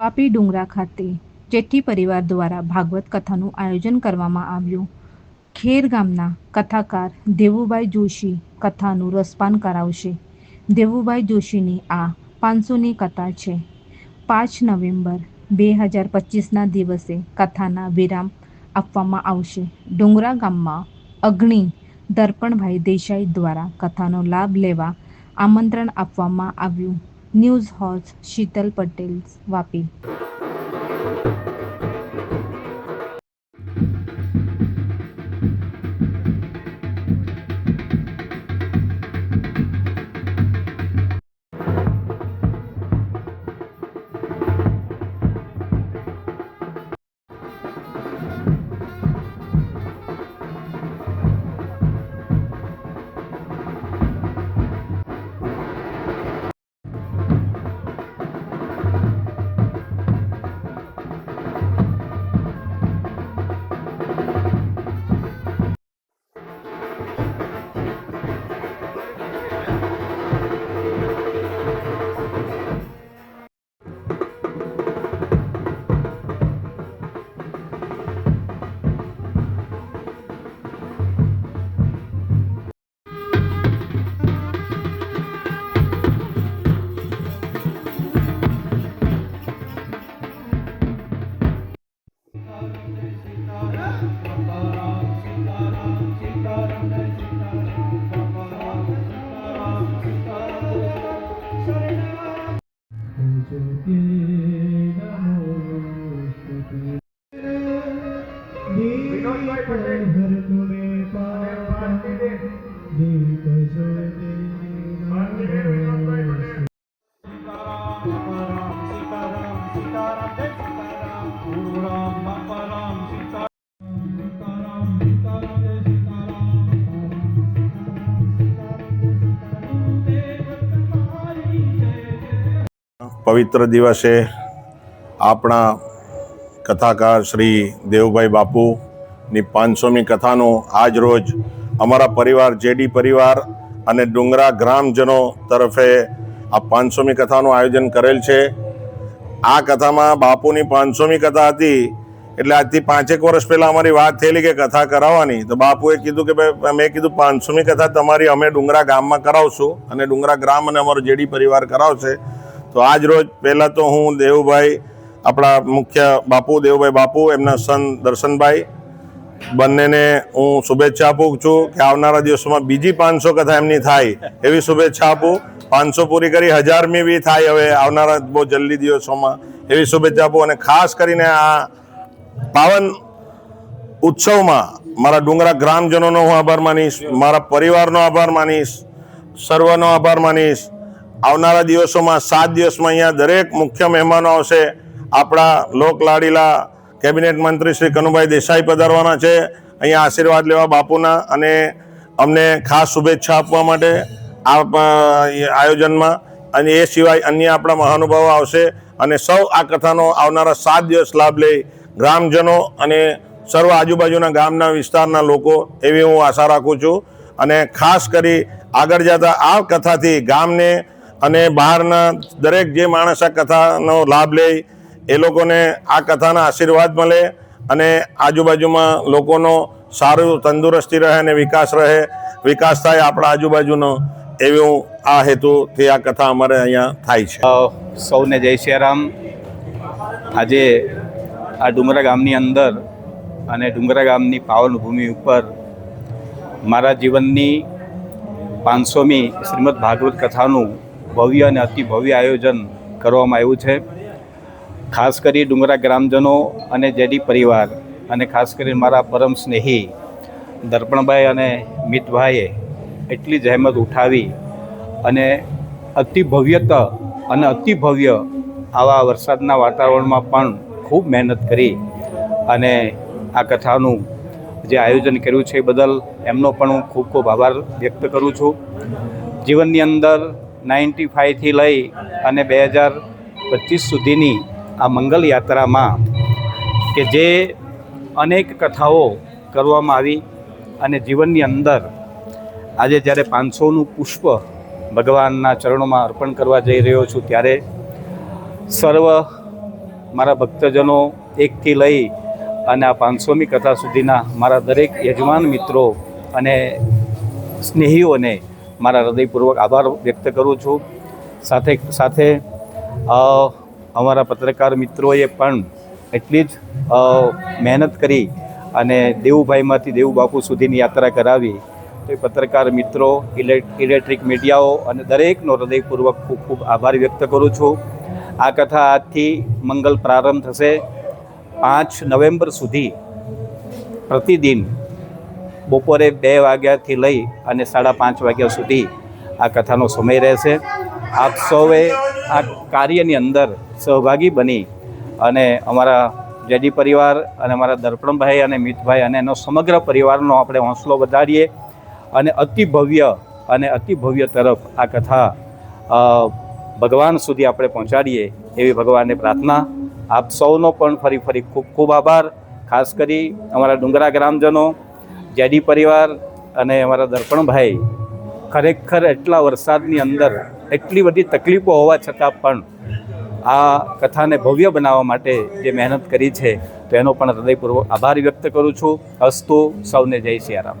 વાપી ડુંગરા ખાતે જેઠી પરિવાર દ્વારા ભાગવત કથાનું આયોજન કરવામાં આવ્યું. ખેર ગામના કથાકાર દેવુભાઈ જોશી કથાનું રસપાન કરાવશે. દેવુભાઈ જોશીની આ પાંચસોની કથા છે. પાંચ નવેમ્બર બે હજાર પચીસના દિવસે કથાના વિરામ આપવામાં આવશે. ડુંગરા ગામમાં અગ્નિ દર્પણભાઈ દેસાઈ દ્વારા કથાનો લાભ લેવા આમંત્રણ આપવામાં આવ્યું. News horse Sheetal Patel Vapi. પવિત્ર દિવસે આપણા કથાકાર શ્રી દેવભાઈ બાપુની પાંચસોમી કથાનો આજ રોજ અમારા પરિવાર, જેડી પરિવાર અને ડુંગરા ગ્રામજનો તરફે આ પાંચસોમી કથાનું આયોજન કરેલ છે. આ કથામાં બાપુની પાંચસોમી કથા હતી, એટલે આજથી પાંચેક વર્ષ પહેલાં અમારી વાત થયેલી કે કથા કરાવવાની. તો બાપુએ કીધું કે ભાઈ, મેં કીધું પાંચસોમી કથા તમારી અમે ડુંગરા ગામમાં કરાવશું અને ડુંગરા ગ્રામ અને અમારો જેડી પરિવાર કરાવશે. તો આજ રોજ પહેલાં તો હું દેવુભાઈ, આપણા મુખ્ય બાપુ દેવુભાઈ બાપુ, એમના સન દર્શનભાઈ બંનેને હું શુભેચ્છા આપું છું કે આવનારા દિવસોમાં બીજી પાંચસો કથા એમની થાય, એવી શુભેચ્છા આપું. પાંચસો પૂરી કરી, હજારમી બી થાય હવે આવનારા બહુ જલ્દી દિવસોમાં, એવી શુભેચ્છા આપું. અને ખાસ કરીને આ પાવન ઉત્સવમાં મારા ડુંગરા ગ્રામજનોનો હું આભાર માનીશ, મારા પરિવારનો આભાર માનીશ, સર્વનો આભાર માનીશ. આવનારા દિવસોમાં સાત દિવસમાં અહીંયા દરેક મુખ્ય મહેમાનો આવશે. આપણા લોકલાડીલા કેબિનેટ મંત્રી શ્રી કનુભાઈ દેસાઈ પધારવાના છે. અહીંયા આશીર્વાદ લેવા બાપુના અને અમને ખાસ શુભેચ્છા આપવા માટે આ આયોજનમાં. અને એ સિવાય અન્ય આપણા મહાનુભાવો આવશે અને સૌ આ કથાનો આવનારા સાત દિવસ લાભ લઈ ગ્રામજનો અને સર્વ આજુબાજુના ગામના વિસ્તારના લોકો એવી હું આશા રાખું છું. અને ખાસ કરી આગળ જતા આ કથાથી ગામને અને બહારના દરેક જે માણસ આ કથાનો લાભ લે એ લોકોને આ કથાના આશીર્વાદ મળે અને આજુબાજુમાં લોકોનો સારું તંદુરસ્તી રહે અને વિકાસ રહે. વિકાસ થાય આપણા આજુબાજુનો, એવું આ હેતુથી આ કથા અમારે અહીંયા થાય છે. સૌને જય સિયારામ આજે આ ડુંગરા ગામની અંદર અને ડુંગરા ગામની પાવન ભૂમિ ઉપર મારા જીવનની પાંચસોમી શ્રીમદ ભાગવત કથાનું ભવ્ય અને અતિ ભવ્ય આયોજન કરવામાં આવ્યું છે. ખાસ કરી ડુંગરા ગ્રામજનો અને જેડી પરિવાર અને ખાસ કરીને મારા પરમ સ્નેહી દર્પણભાઈ અને મિતભાઈએ એટલી જહેમત ઉઠાવી અને અતિ ભવ્યતા અને અતિ ભવ્ય આવા વરસાદના વાતાવરણમાં પણ ખૂબ મહેનત કરી અને આ કથાનું જે આયોજન કર્યું છે એ બદલ એમનો પણ હું ખૂબ ખૂબ આભાર વ્યક્ત કરું છું. જીવનની અંદર નાઇન્ટી ફાઇવથી લઈ અને બે હજાર પચીસ સુધીની આ મંગલ યાત્રામાં કે જે અનેક કથાઓ કરવામાં આવી અને જીવનની અંદર આજે જ્યારે પાંચસોનું પુષ્પ ભગવાનના ચરણોમાં અર્પણ કરવા જઈ રહ્યો છું, ત્યારે સર્વ મારા ભક્તજનો એકથી લઈ અને આ પાંચસોમી કથા સુધીના મારા દરેક યજમાન મિત્રો અને સ્નેહીઓને મારા હૃદયપૂર્વક આભાર વ્યક્ત કરું છું. સાથે સાથે અમારા પત્રકાર મિત્રોએ પણ એટલી જ મહેનત કરી અને દેવુભાઈમાંથી દેવુબાપુ સુધીની યાત્રા કરાવી. તો એ પત્રકાર મિત્રો, ઇલે, ઇલેક્ટ્રિક મીડિયાઓ અને દરેકનો હૃદયપૂર્વક ખૂબ ખૂબ આભાર વ્યક્ત કરું છું. આ કથા આજથી મંગલ પ્રારંભ થશે. પાંચ નવેમ્બર સુધી પ્રતિદિન બપોરે બે વાગ્યાથી લઈ અને સાડા પાંચ વાગ્યા સુધી આ કથાનો સમય રહેશે. આપ સૌએ આ કાર્યની અંદર સહભાગી બની અને અમારા જેડી પરિવાર અને અમારા દર્પણભાઈ અને મિતભાઈ અને એનો સમગ્ર પરિવારનો આપણે હોંસલો વધારીએ અને અતિ ભવ્ય અને અતિ ભવ્ય તરફ આ કથા ભગવાન સુધી આપણે પહોંચાડીએ એવી ભગવાનને પ્રાર્થના. આપ સૌનો પણ ફરી ફરી ખૂબ ખૂબ આભાર. ખાસ કરી અમારા ડુંગરા ગ્રામજનો, જેડી પરિવાર અને અમારા દર્પણભાઈ. ખરેખર એટલા વરસાદની અંદર એટલી બધી તકલીફો હોવા છતાં પણ આ કથાને ભવ્ય બનાવવા માટે જે મહેનત કરી છે, તો એનો પણ હૃદયપૂર્વક આભાર વ્યક્ત કરું છું. અસ્તુ સૌને જય સિયારામ.